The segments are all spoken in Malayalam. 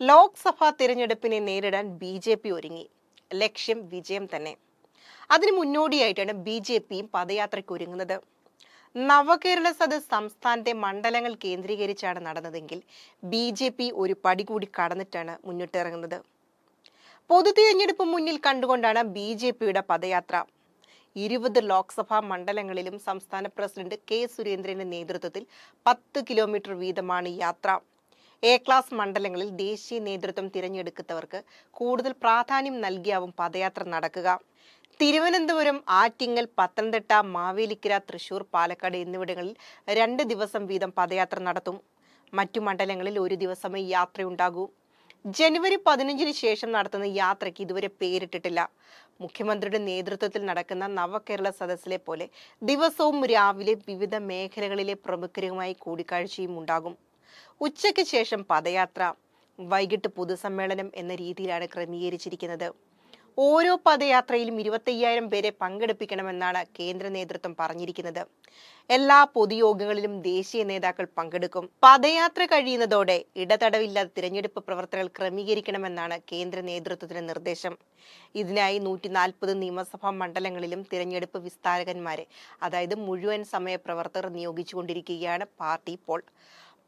ലോക്സഭാ തിരഞ്ഞെടുപ്പിനെ നേരിടാൻ ബി ജെ പി ഒരുങ്ങി. ലക്ഷ്യം വിജയം തന്നെ. അതിന് മുന്നോടിയായിട്ടാണ് ബി ജെ പിയും പദയാത്രയ്ക്ക് ഒരുങ്ങുന്നത്. നവകേരള സദസ് സംസ്ഥാനത്തെ മണ്ഡലങ്ങൾ കേന്ദ്രീകരിച്ചാണ് നടന്നതെങ്കിൽ ബി ജെ പി ഒരു പടി കൂടി കടന്നിട്ടാണ് മുന്നിട്ടിറങ്ങുന്നത് പൊതു തിരഞ്ഞെടുപ്പ് മുന്നിൽ കണ്ടുകൊണ്ടാണ് ബി ജെ പിയുടെ പദയാത്ര. ഇരുപത് ലോക്സഭാ മണ്ഡലങ്ങളിലും സംസ്ഥാന പ്രസിഡന്റ് കെ സുരേന്ദ്രന്റെ നേതൃത്വത്തിൽ പത്ത് കിലോമീറ്റർ വീതമാണ് യാത്ര. എ ക്ലാസ് മണ്ഡലങ്ങളിൽ ദേശീയ നേതൃത്വം തിരഞ്ഞെടുക്കുന്നവർക്ക് കൂടുതൽ പ്രാധാന്യം നൽകിയാവും പദയാത്ര നടക്കുക. തിരുവനന്തപുരം ആറ്റിങ്ങൽ പത്തനംതിട്ട മാവേലിക്കര തൃശൂർ പാലക്കാട് എന്നിവിടങ്ങളിൽ രണ്ട് ദിവസം വീതം പദയാത്ര നടത്തും. മറ്റു മണ്ഡലങ്ങളിൽ ഒരു ദിവസമേ യാത്രയുണ്ടാകൂ. ജനുവരി പതിനഞ്ചിന് ശേഷം നടത്തുന്ന യാത്രയ്ക്ക് ഇതുവരെ പേരിട്ടിട്ടില്ല. മുഖ്യമന്ത്രിയുടെ നേതൃത്വത്തിൽ നടക്കുന്ന നവകേരള സദസ്സിലെ പോലെ ദിവസവും രാവിലെ വിവിധ മേഖലകളിലെ പ്രമുഖരുമായി കൂടിക്കാഴ്ചയും ഉണ്ടാകും. ഉച്ചയ്ക്ക് ശേഷം പദയാത്ര വൈകിട്ട് പൊതുസമ്മേളനം എന്ന രീതിയിലാണ് ക്രമീകരിച്ചിരിക്കുന്നത്. ഓരോ പദയാത്രയിലും ഇരുപത്തയ്യായിരം പേരെ പങ്കെടുപ്പിക്കണമെന്നാണ് കേന്ദ്ര നേതൃത്വം പറഞ്ഞിരിക്കുന്നത്. എല്ലാ പൊതുയോഗങ്ങളിലും ദേശീയ നേതാക്കൾ പങ്കെടുക്കും. പദയാത്ര കഴിയുന്നതോടെ ഇടതടവില്ലാതെ തിരഞ്ഞെടുപ്പ് പ്രവർത്തനങ്ങൾ ക്രമീകരിക്കണമെന്നാണ് കേന്ദ്ര നേതൃത്വത്തിന്റെ നിർദ്ദേശം. ഇതിനായി നൂറ്റി നാൽപ്പത് നിയമസഭാ മണ്ഡലങ്ങളിലും തിരഞ്ഞെടുപ്പ് വിസ്താരകന്മാരെ അതായത് മുഴുവൻ സമയ പ്രവർത്തകർ നിയോഗിച്ചുകൊണ്ടിരിക്കുകയാണ് പാർട്ടി ഇപ്പോൾ.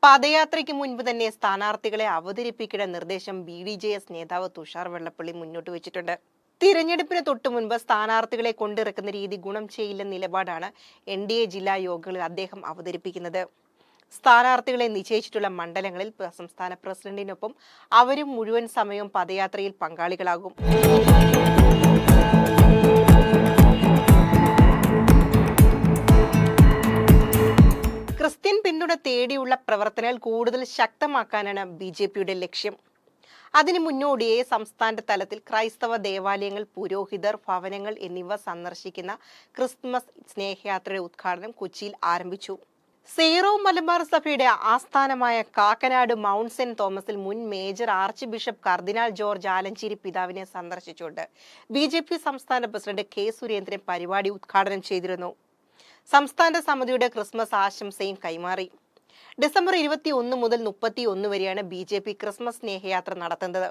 പദയാത്രയ്ക്ക് മുൻപ് തന്നെ സ്ഥാനാർത്ഥികളെ അവതരിപ്പിക്കേണ്ട നിർദ്ദേശം ബി ഡി ജെ എസ് നേതാവ് തുഷാർ വെള്ളപ്പള്ളി മുന്നോട്ട് വെച്ചിട്ടുണ്ട്. തിരഞ്ഞെടുപ്പിന് തൊട്ടു മുൻപ് സ്ഥാനാർത്ഥികളെ കൊണ്ടിറക്കുന്ന രീതി ഗുണം ചെയ്യില്ലെന്ന നിലപാടാണ് എൻ ഡി എ ജില്ലാ യോഗങ്ങളിൽ അദ്ദേഹം അവതരിപ്പിക്കുന്നത്. സ്ഥാനാർത്ഥികളെ നിശ്ചയിച്ചിട്ടുള്ള മണ്ഡലങ്ങളിൽ സംസ്ഥാന പ്രസിഡന്റിനൊപ്പം അവരും മുഴുവൻ സമയവും പദയാത്രയിൽ പങ്കാളികളാകും. പിന്തുണ തേടിയുള്ള പ്രവർത്തനങ്ങൾ കൂടുതൽ ശക്തമാക്കാനാണ് ബി ജെ പിയുടെ ലക്ഷ്യം. അതിന് മുന്നോടിയായി സംസ്ഥാന തലത്തിൽ ക്രൈസ്തവ ദേവാലയങ്ങൾ പുരോഹിതർ ഭവനങ്ങൾ എന്നിവ സന്ദർശിക്കുന്ന ക്രിസ്മസ് സ്നേഹയാത്രയുടെ ഉദ്ഘാടനം കൊച്ചിയിൽ ആരംഭിച്ചു. സീറോ മലബാർ സഭയുടെ ആസ്ഥാനമായ കാക്കനാട് മൗണ്ട് സെന്റ് തോമസിൽ മുൻ മേജർ ആർച്ച് ബിഷപ്പ് കർദിനാൾ ജോർജ് ആലഞ്ചേരി പിതാവിനെ സന്ദർശിച്ചുകൊണ്ട് ബി സംസ്ഥാന പ്രസിഡന്റ് കെ സുരേന്ദ്രൻ പരിപാടി ഉദ്ഘാടനം ചെയ്തിരുന്നു. സംസ്ഥാന സമിതിയുടെ ക്രിസ്മസ് ആശംസയും കൈമാറി. ഡിസംബർ ഇരുപത്തി ഒന്ന് മുതൽ മുപ്പത്തി ഒന്ന് വരെയാണ് ബി ജെ പി ക്രിസ്മസ് സ്നേഹയാത്ര നടത്തുന്നത്.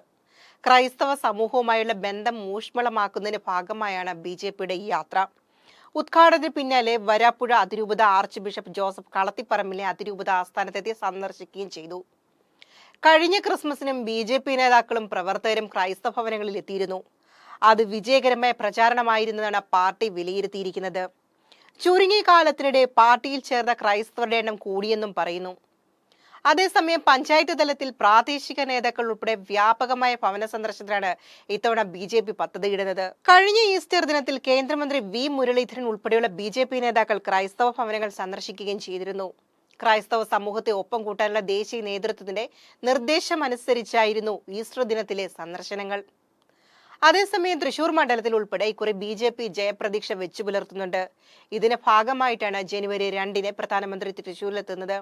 ക്രൈസ്തവ സമൂഹവുമായുള്ള ബന്ധം ഊഷ്മളമാക്കുന്നതിന്റെ ഭാഗമായാണ് ബി ജെ പിയുടെ ഈ യാത്ര. ഉദ്ഘാടനത്തിന് പിന്നാലെ വരാപ്പുഴ അതിരൂപത ആർച്ച് ബിഷപ്പ് ജോസഫ് കളത്തിപ്പറമ്പിലെ അതിരൂപത ആസ്ഥാനത്തെത്തി സന്ദർശിക്കുകയും ചെയ്തു. കഴിഞ്ഞ ക്രിസ്മസിനും ബി ജെ പി നേതാക്കളും പ്രവർത്തകരും ക്രൈസ്തവ ഭവനങ്ങളിൽ എത്തിയിരുന്നു. അത് വിജയകരമായ പ്രചാരണമായിരുന്നതാണ് പാർട്ടി വിലയിരുത്തിയിരിക്കുന്നത്. ചുരുങ്ങിയ കാലത്തിനിടെ പാർട്ടിയിൽ ചേർന്ന ക്രൈസ്തവരുടെ എണ്ണം കൂടിയെന്നും പറയുന്നു. അതേസമയം പഞ്ചായത്ത് തലത്തിൽ പ്രാദേശിക നേതാക്കൾ ഉൾപ്പെടെ വ്യാപകമായ ഭവന സന്ദർശനത്തിനാണ് ഇത്തവണ ബി ജെ പി പദ്ധതിയിടുന്നത്. കഴിഞ്ഞ ഈസ്റ്റർ ദിനത്തിൽ കേന്ദ്രമന്ത്രി വി മുരളീധരൻ ഉൾപ്പെടെയുള്ള ബി ജെ പി നേതാക്കൾ ക്രൈസ്തവ ഭവനങ്ങൾ സന്ദർശിക്കുകയും ചെയ്തിരുന്നു. ക്രൈസ്തവ സമൂഹത്തെ ഒപ്പം കൂട്ടാനുള്ള ദേശീയ നേതൃത്വത്തിന്റെ നിർദ്ദേശമനുസരിച്ചായിരുന്നു ഈസ്റ്റർ ദിനത്തിലെ സന്ദർശനങ്ങൾ. അതേസമയം തൃശൂർ മണ്ഡലത്തിൽ ഉൾപ്പെടെ ഇക്കുറി ബി ജെ പി ജയപ്രതീക്ഷ വെച്ചു പുലർത്തുന്നുണ്ട്. ഇതിന്റെ ഭാഗമായിട്ടാണ് ജനുവരി രണ്ടിന് പ്രധാനമന്ത്രി തൃശൂരിലെത്തുന്നത്.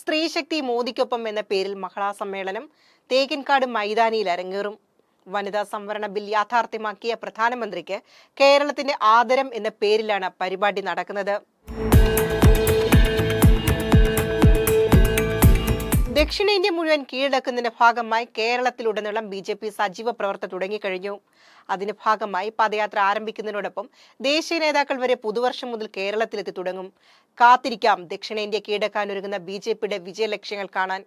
സ്ത്രീശക്തി മോദിക്കൊപ്പം എന്ന പേരിൽ മഹിളാ സമ്മേളനം തേക്കിൻകാട് മൈതാനിയിൽ അരങ്ങേറും. വനിതാ സംവരണ ബിൽ യാഥാർത്ഥ്യമാക്കിയ പ്രധാനമന്ത്രിക്ക് കേരളത്തിന്റെ ആദരം എന്ന പേരിലാണ് പരിപാടി നടക്കുന്നത്. ദക്ഷിണേന്ത്യ മുഴുവൻ കീഴടക്കുന്നതിന്റെ ഭാഗമായി കേരളത്തിലുടനീളം ബി ജെ പി സജീവ പ്രവർത്തനം തുടങ്ങിക്കഴിഞ്ഞു. അതിന്റെ ഭാഗമായി പദയാത്ര ആരംഭിക്കുന്നതിനോടൊപ്പം ദേശീയ നേതാക്കൾ വരെ പുതുവർഷം മുതൽ കേരളത്തിലെത്തി തുടങ്ങും. കാത്തിരിക്കാം ദക്ഷിണേന്ത്യ കീഴടക്കാനൊരുങ്ങുന്ന ബി ജെ പിയുടെ വിജയലക്ഷ്യങ്ങൾ കാണാൻ.